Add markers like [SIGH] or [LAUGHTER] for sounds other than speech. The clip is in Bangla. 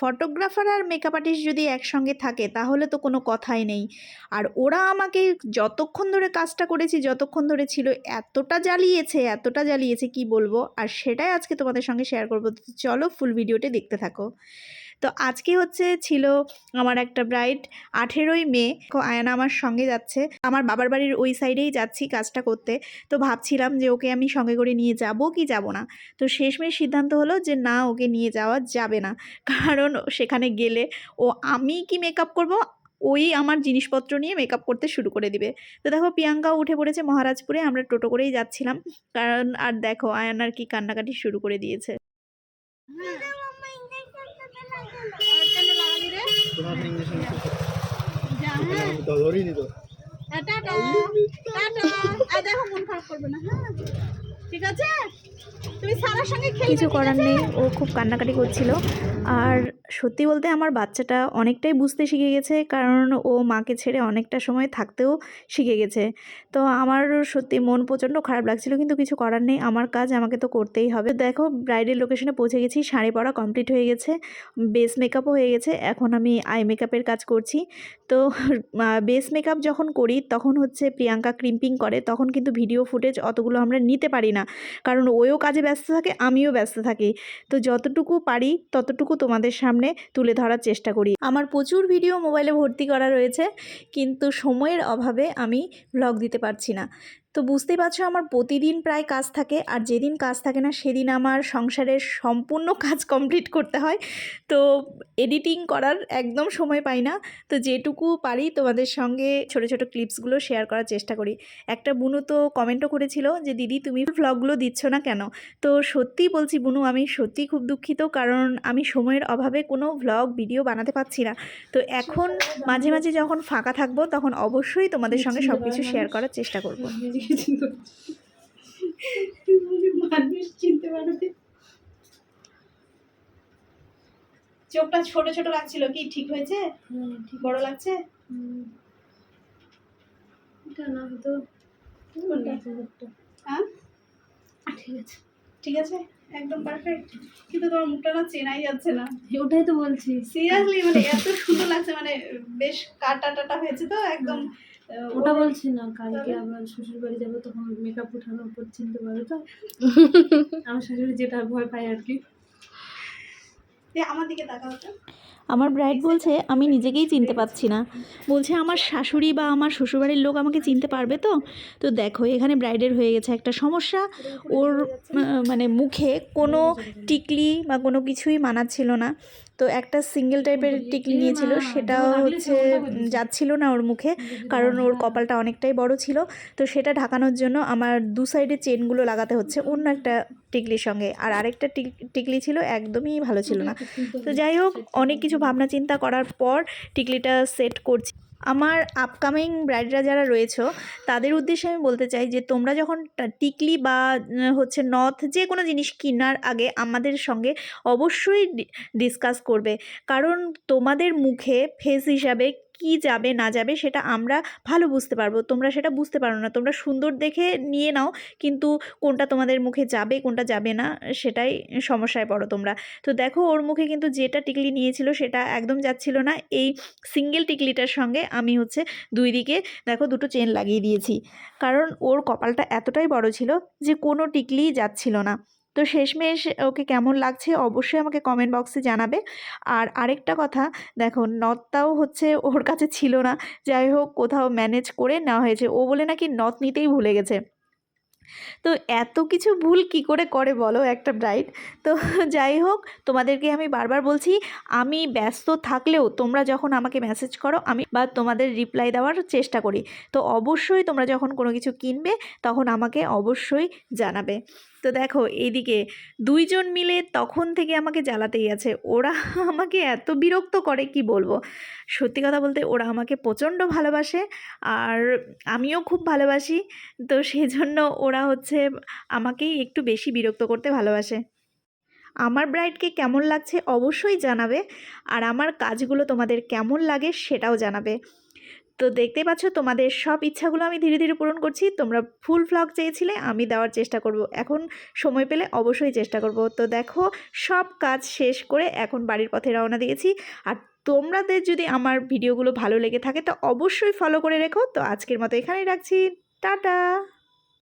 ফটোগ্রাফার আর মেকআপ আর্টিস্ট যদি একসঙ্গে থাকে, তাহলে তো কোনো কথাই নেই। আর ওরা আমাকে যতক্ষণ ধরে কাজটা করেছি, যতক্ষণ ধরে ছিল, এতটা জ্বালিয়েছে এতটা জ্বালিয়েছে, কি বলব? আর সেটাই আজকে তোমাদের সঙ্গে শেয়ার করব। চলো ফুল ভিডিওটি দেখতে থাকো। তো আজকে হচ্ছে ছিল আমার একটা ব্রাইড আঠেরোই মে আয়না আমার সঙ্গে যাচ্ছে। আমার বাবার বাড়ির ওই সাইডেই যাচ্ছি কাজটা করতে। তো ভাবছিলাম যে ওকে আমি সঙ্গে করে নিয়ে যাব কি যাব না? তো শেষমেশ সিদ্ধান্ত হলো যে না, ওকে নিয়ে যাওয়া যাবে না। কারণ সেখানে গেলে ও আমি কি মেকআপ করব? ওই আমার জিনিসপত্র নিয়ে মেকআপ করতে শুরু করে দিবে। তো দেখো প্রিয়াঙ্কাও উঠে পড়েছে মহারাজপুরে, আমরা টোটো করেই যাচ্ছিলাম। কারণ আর দেখো আয়নার কি কান্নাকাটি শুরু করে দিয়েছে। তোমার টাটা টাটা আর দেখো মন খারাপ করবে না। হ্যাঁ। ঠিক আছে? কিছু করার নেই ও খুব কান্নাকাটি করছিল। আর সত্যি বলতে আমার বাচ্চাটা অনেকটাই বুঝতে শিখে গেছে কারণ ও মাকে ছেড়ে অনেকটা সময় থাকতেও শিখে গেছে। তো আমার সত্যি মন প্রচণ্ড খারাপ লাগছিল কিন্তু কিছু করার নেই। আমার কাজ আমাকে তো করতেই হবে। দেখো ব্রাইডের লোকেশনে পৌঁছে গেছি শাড়ি পরা কমপ্লিট হয়ে গেছে বেস মেকআপও হয়ে গেছে। এখন আমি আই মেকআপের কাজ করছি। তো বেস মেকআপ যখন করি তখন হচ্ছে প্রিয়াঙ্কা ক্রিম্পিং করে তখন কিন্তু ভিডিও ফুটেজ অতগুলো আমরা নিতে পারি না। কারণ ওও কাজে ব্যস্ত থাকে, আমিও ব্যস্ত থাকি। তো যতটুকু পারি ততটুকু তোমাদের সামনে তুলে ধরার চেষ্টা করি। আমার প্রচুর ভিডিও মোবাইলে ভর্তি করা রয়েছে, কিন্তু সময়ের অভাবে আমি ব্লগ দিতে পারছি না। তো বুঝতেই পারছ আমার প্রতিদিন প্রায় কাজ থাকে আর যেদিন কাজ থাকে না সেদিন আমার সংসারের সম্পূর্ণ [LAUGHS] কাজ কমপ্লিট করতে হয়। তো এডিটিং করার একদম সময় পাই না। তো যেটুকু পারি তোমাদের সঙ্গে ছোট ছোট ক্লিপসগুলো শেয়ার করার চেষ্টা করি। একটা বুনু তো কমেন্টও করেছিল যে দিদি তুমি ভ্লগগুলো দিচ্ছ না কেন? তো সত্যিই বলছি বুনু আমি সত্যিই খুব দুঃখিত কারণ আমি সময়ের অভাবে কোনো ভ্লগ ভিডিও বানাতে পারছি না। তো এখন মাঝে মাঝে যখন ফাঁকা থাকব তখন অবশ্যই তোমাদের সঙ্গে সব কিছু শেয়ার করার চেষ্টা করব। মানুষ চিনতে পারবে চোখটা ছোট ছোট লাগছিল কি ঠিক হয়েছে? বড় লাগছে? এটা না হয়তো? হ্যাঁ? ঠিক আছে। ঠিক আছে? একদম পারফেক্ট কিন্তু তোমার মুখটা না চেনাই যাচ্ছে না। ওটাই তো বলছি। সিরিয়াসলি মানে এত সুন্দর লাগছে মানে বেশ কাটা টাটা হয়েছে তো একদম ওটা বলছি না কালকে আমার শ্বশুর বাড়ি যাব তখন মেকআপ উঠানোর উপর চিনতে পারো তো? [LAUGHS] আমার শাশুড়ি যেটা ভয় পায় আর কি। আমার দিকে তাকাও তো। আমার ব্রাইড বলছে, আমি নিজেকেই চিনতে পারছি না। বলছে, আমার শাশুড়ি বা আমার শ্বশুরবাড়ির লোক আমাকে চিনতে পারবে তো? তো দেখো, এখানে ব্রাইডের হয়ে গেছে একটা সমস্যা। ওর মানে মুখে কোনো টিকলি বা কোনো কিছুই মানাচ্ছিল না। তো একটা সিঙ্গেল টাইপের টিকলি নিয়েছিল সেটাও হচ্ছে যাচ্ছিল না ওর মুখে কারণ ওর কপালটা অনেকটাই বড় ছিল। তো সেটা ঢাকানোর জন্য আমার দু সাইডে চেনগুলো লাগাতে হচ্ছে অন্য একটা টিকলির সঙ্গে। আর আরেকটা টিক- টিকলি ছিল একদমই ভালো ছিল না। তো যাই হোক অনেক কিছু ভাবনা চিন্তা করার পর টিকলিটা সেট করছি। আমার আপকামিং ব্রাইডরা যারা রয়েছে, তাদের উদ্দেশ্যে আমি বলতে চাই যে তোমরা যখন টিকলি বা হচ্ছে নথ যে কোনো জিনিস কেনার আগে আমাদের সঙ্গে অবশ্যই ডিসকাস করবে। কারণ তোমাদের মুখে ফেস হিসাবে কি যাবে, না যাবে সেটা আমরা ভালো বুঝতে পারব। তোমরা সেটা বুঝতে পারো না। তোমরা সুন্দর দেখে নিয়ে নাও, কিন্তু কোনটা তোমাদের মুখে যাবে, কোনটা যাবে না, সেটাই সমস্যায় পড়ো তোমরা। তো দেখো, ওর মুখে কিন্তু যেটা টিকলি নিয়েছিল সেটা একদম যাচ্ছিল না। এই সিঙ্গেল টিকলিটার সঙ্গে আমি হচ্ছে দুই দিকে, দেখো দুটো চেন লাগিয়ে দিয়েছি। কারণ ওর কপালটা এতটাই বড় ছিল যে কোনো টিকলি যাচ্ছিল না। তো শেষমেশ ওকে কেমন লাগছে অবশ্যই আমাকে কমেন্ট বক্সে জানাবে। আর আরেকটা কথা, দেখো নথটাও হচ্ছে ওর কাছে ছিল না। যাই হোক, কোথাও ম্যানেজ করে নেওয়া হয়েছে। ও বলে নাকি নথ নিতেই ভুলে গেছে। তো এত কিছু ভুল কি করে করে বলো একটা ব্রাইড তো যাই হোক, তোমাদেরকে আমি বারবার বলছি, আমি ব্যস্ত থাকলেও তোমরা যখন আমাকে মেসেজ করো, আমি বা তোমাদের রিপ্লাই দেওয়ার চেষ্টা করি। তো অবশ্যই তোমরা যখন কোনো কিছু কিনবে, তখন আমাকে অবশ্যই জানাবে। তো দেখো এইদিকে দুইজন মিলে তখন থেকে আমাকে জ্বালাতেই আছে। ওরা [LAUGHS] আমাকে এত বিরক্ত করে, কি বলব? সত্যি কথা বলতে ওরা আমাকে প্রচণ্ড ভালোবাসে আর আমিও খুব ভালোবাসি। তো সেজন্য ওরা হচ্ছে আমাকেই একটু বেশি বিরক্ত করতে ভালোবাসে। আমার ব্রাইডকে কেমন লাগছে অবশ্যই জানাবে আর আমার কাজগুলো তোমাদের কেমন লাগে সেটাও জানাবে। তো দেখতে পাচ্ছ তোমাদের সব ইচ্ছাগুলো আমি ধীরে ধীরে পূরণ করছি। তোমরা ফুল ফ্লগ চেয়েছিলে, আমি দেওয়ার চেষ্টা করব। এখন সময় পেলে অবশ্যই চেষ্টা করব। তো দেখো, সব কাজ শেষ করে এখন বাড়ির পথে রওনা দিয়েছি। আর তোমাদের যদি আমার ভিডিওগুলো ভালো লেগে থাকে, তো অবশ্যই ফলো করে রেখো। তো আজকের মতো এখানেই রাখছি। টাটা!